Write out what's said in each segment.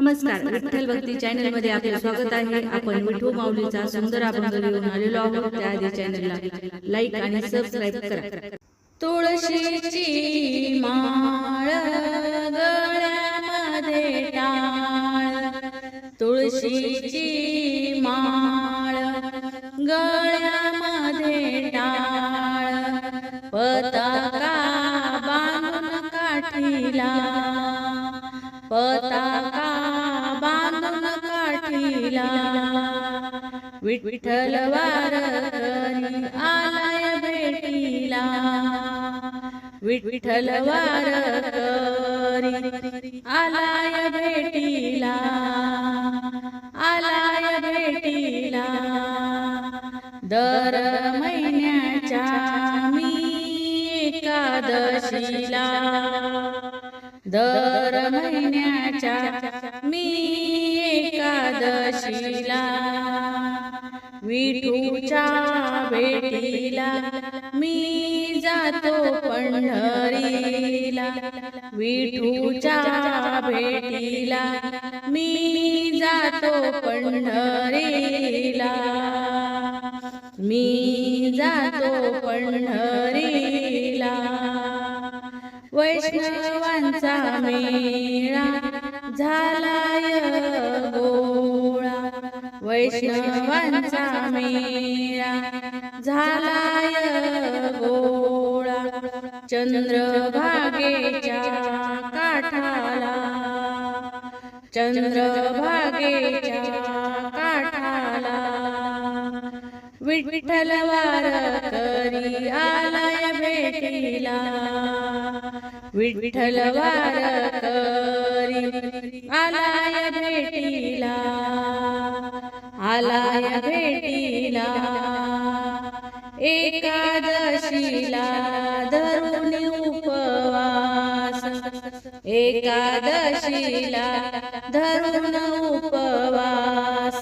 नमस्कार विठ्ठल भक्ती चॅनलमध्ये आपले स्वागत आहे. आपण विठू माऊलीचा सुंदर अभंग घेऊन आलेलो आहोत. त्याआधी चॅनलला लाईक आणि सबस्क्राईब करा. तुळशीची माळ गळ्यामध्ये टाळ. तुळशीची माळ गळ्यामध्ये विठ्ठल वारकरी आलाय भेटीला. विठ्ठल वारकरी आलाय भेटीला. आलाय भेटीला. दर महिन्याच्या मी एकादशीला. दर महिन्याच्या मी एकादशीला. विठूच्या भेटीला मी जातो पंढरीला. विठूच्या भेटीला मी जातो पंढरीला. मी जातो पंढरीला. वैष्णवांचा मेळा झाला वैष्णवांचा मेळा झालाय गोळा. चंद्रभागेच्या काठाला. चंद्रभागेच्या काठाला. विठ्ठल वारकरी आलाय भेटीला. विठ्ठल वारकरी आलाय भेटीला. आलाय भेटीला. एकादशीला धरून उपवास. एकादशीला धरून उपवास.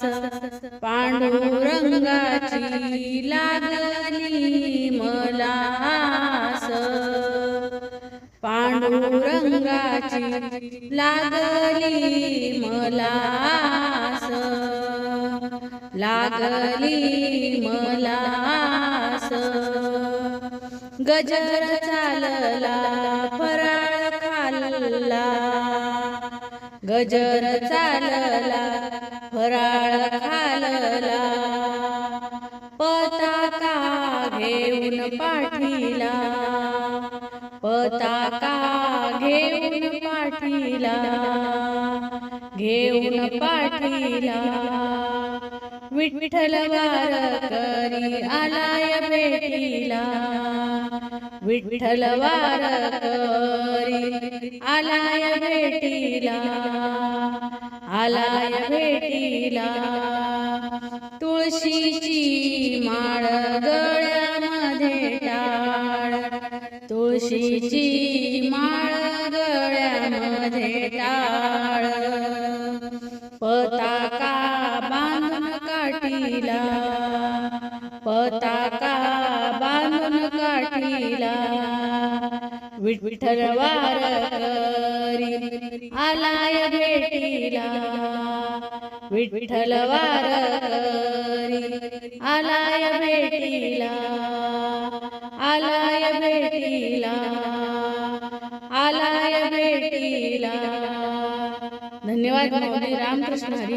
पांडुरंगाची लागली मला पांडुरंगाची लागली मला लागली मला गजर चालला फराळ खाल्ला. गजर चालला फराळ खाल्ला. पताका घेऊन पाठीला. पताका घेऊन पाठीला. घेऊन पाठीला. विठ्ठल करी आलाय भेटीला विठ्ठल वारकरी आलाय भेटीला आलाय भेटीला तुळशीची माळ गळ्यामध्ये टाळ. तुळशीची माळ गळ्यामध्ये टाळ. काठीला पताका बांधून काठीला विठ्ठल वारकरी आलाय भेटीला. विठ्ठल वारकरी आलाय भेटीला आलाय भेटीला आलाय भेटीला. धन्यवाद माऊली रामकृष्ण हरी.